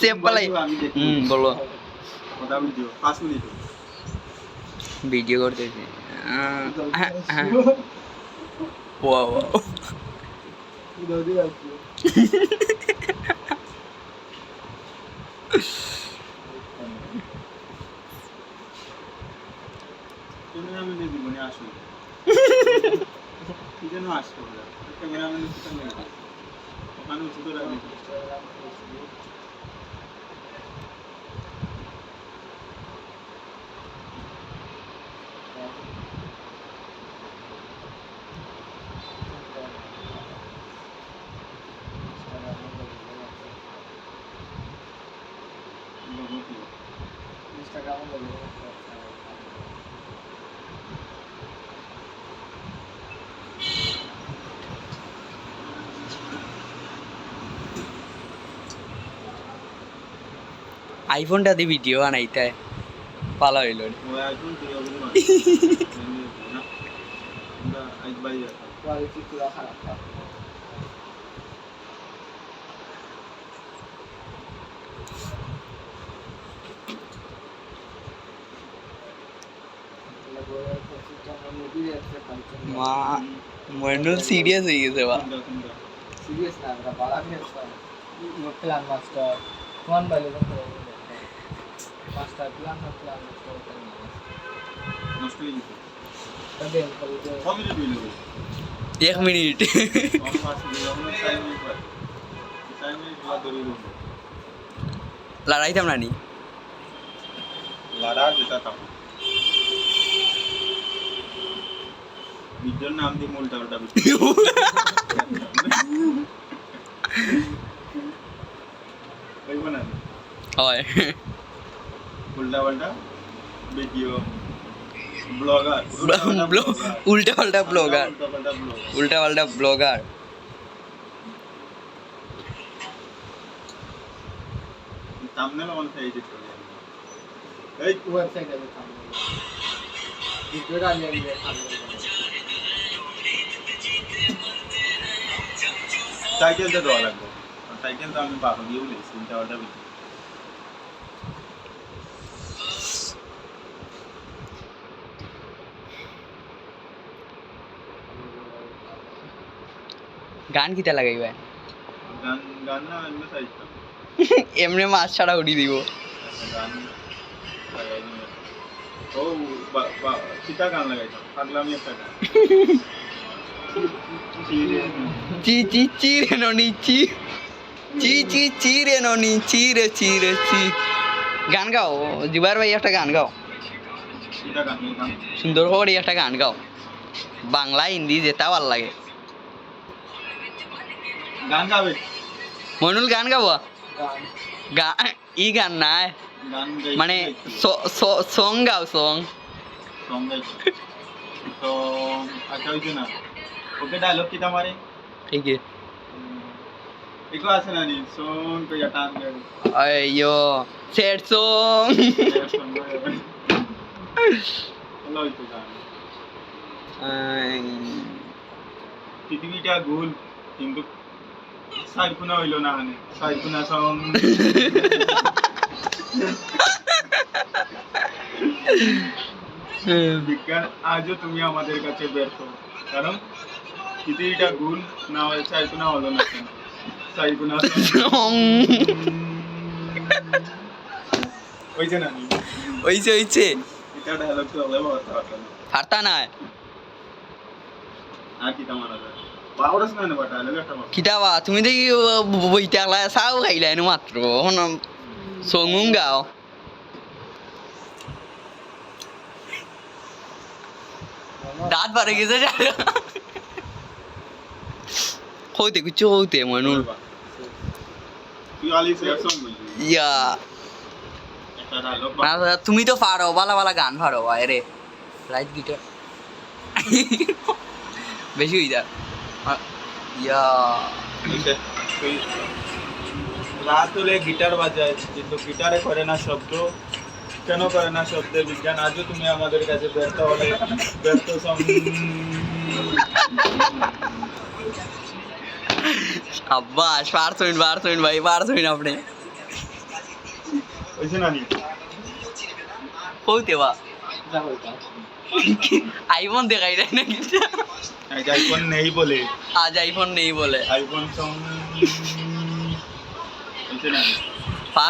Save পালাই হুম বলো video করতেছি ওয়া ওয়া ক্যামেরাম্যান কি যেন আসতো ক্যামেরাম্যান ওখানে উঁচু করে রাখবি। আইফোনটা দিয়ে ভিডিও বানাইতে ভালো হইল। মা মন্ডল সিরিয়াস হয়ে গেছে, বা? সিরিয়াস না বাড়া প্ল্যান মাস্টার কোন বাইলে মাস্টার প্ল্যান না প্ল্যান নষ্ট হয়ে রে। এক মিনিট। লড়াইতাম না নি লাড়া যেটা কাপড় নাম দিয়ে কইব না হয় উল্টা পাল্টা ভিডিও ব্লগার উল্টা পাল্টা ব্লগার উল্টা পাল্টা ব্লগার উল্টা পাল্টা ব্লগার থাম্বনেল অন থেকে এডিট করে এই ওয়েবসাইট আছে সামনে ভিডিওটা নিয়ে নিয়ে সামনে দেওয়া লাগবে। টাইটেল তো আমি পাবো গিয়ে বলেছি উল্টা পাল্টা গান কিতা লাগাইবা? গান গান না এমনি মাছ ছাড়া উড়ি দিব। গান ও বা বা কিতা গান লাগাইতাম। পাগলামি একটা গান। চি চি চি রে ননি চি চি। চি চি রে ননি চি রে চি রে চি। গান গাও জুবার ভাই একটা গান গাও। সুন্দর করে একটা গান গাও। বাংলা হিন্দি যেটা ভালো লাগে। গান গাবে মনুল গান গাবো গান গা ই গান নাই গান গাইতে মানে সং গাও সং সং গাইতে তো আচ্ছা হইছে না ওকে ডায়লগ কিতা মারে ঠিক আছে এগো আছে না নি সং কইয়া টান গাবে আইয়ো স্যাড সং ভালো হইতো গান পৃথিবীটা গোল কিন্তু সাইকুনা হইল না হানে। সাইকুনা সং বিজ্ঞান আজও তুমি আমাদের কাছে ব্যর্থ। কারণ পৃথিবীটা গোল না হয় সাইকুনা হলো না কেন? সাইকুনা হইছে না? হইছে হইছে এটা ডায়লগ তো হলে পারতাম না। আর কি তোমার আছে পাওয়ারস না না ডায়লগ একটা পাবো। কিতাবা তুমি দেখি বইতে একলা চাও খাইলা এনো মাত্র হন সঙ্গুম গাও। দাঁত বাড়ে গেছে হইতে কিছু হইতে মনুল ইয়া। তুমি তো পারো বালা বালা গান পারো আরে রাইট গিটার। বেশি হয়ে যা ইয়া রাত হলে গিটার বাজায় কিন্তু গিটারে করে না শব্দ কেন করে না শব্দের বিজ্ঞান? আজও তুমি আমাদের কাছে ব্যর্থ হলে ব্যর্থ সং আব্বাস পারছইন পারছইন ভাই পারছইন আপনি। হয়েছে না নি হইতে বা। যা বলতাম আইফোন দেখাই যায় না কিন্তু আজ আইফোন নেই বলে আজ আইফোন নেই বলে আইফোন?